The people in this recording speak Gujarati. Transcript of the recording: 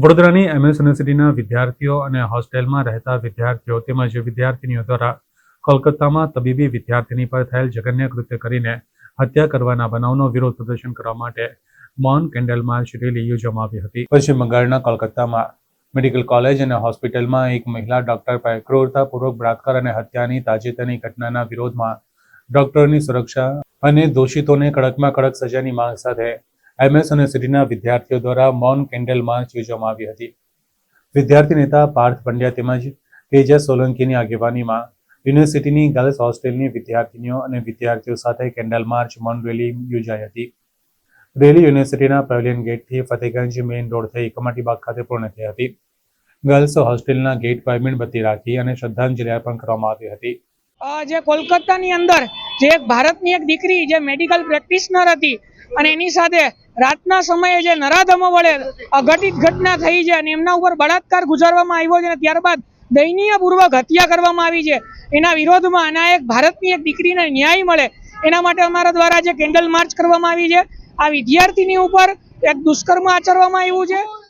વડોદરાની એમએસ યુનિવર્સિટીના વિદ્યાર્થીઓ અને હોસ્ટેલમાં રહેતા વિદ્યાર્થીઓ તેમજ વિદ્યાર્થીનીઓ દ્વારા કોલકાતામાં તબીબી વિદ્યાર્થીની પર થયેલ જઘન્ય કૃત્ય કરીને હત્યા કરવાના બનાવનો વિરોધ પ્રદર્શન કરવા માટે મૌન કેન્ડલ માર્ચ રેલી યોજવામાં આવી હતી. પશ્ચિમ બંગાળના કોલકાતામાં મેડિકલ કોલેજ અને હોસ્પિટલમાં એક મહિલા ડોક્ટર પર ક્રૂરતાપૂર્વક બળાત્કાર અને હત્યાની તાજેતરની ઘટનાના વિરોધમાં ડોક્ટરની સુરક્ષા અને દોષિતોને કડકમાં કડક સજાની માંગ સાથે એમએસ યુનિવર્સિટીના વિદ્યાર્થીઓ દ્વારા મૌન કેન્ડલ માર્ચ યોજવામાં આવી હતી. વિદ્યાર્થી નેતા પાર્થ પંડ્યા તેમજ તેજસ સોલંકીની આગેવાનીમાં યુનિવર્સિટીની ગર્લ્સ હોસ્ટેલની વિદ્યાર્થીનીઓ અને વિદ્યાર્થીઓ સાથે કેન્ડલ માર્ચ મૌન રેલી યોજાઈ હતી. રેલી યુનિવર્સિટીના પેવેલિયન ગેટથી ફતેગંજ મેઇન રોડ થઈ કમાટીબાગ ખાતે પૂર્ણ થઈ હતી. ગર્લ્સ હોસ્ટેલના ગેટ પર મીણબત્તી રાખી અને શ્રદ્ધાંજલિ અર્પણ કરવામાં આવી હતી. જે કોલકાતાની અંદર જે એક ભારતની એક દીકરી જે મેડિકલ પ્રેક્ટિશનર હતી અને એની સાથે રાતના સમયે જે નરાધમો વડે અઘટિત ઘટના થઈ છે અને એમના ઉપર બળાત્કાર ગુજારવામાં આવ્યો છે અને ત્યારબાદ દયનીયપૂર્વક હત્યા કરવામાં આવી છે, એના વિરોધમાં અને એક ભારતની એક દીકરીને ન્યાય મળે, એના માટે અમારા દ્વારા જે કેન્ડલ માર્ચ કરવામાં આવી છે, આ વિદ્યાર્થીની ઉપર એક દુષ્કર્મ આચરવામાં આવ્યું છે.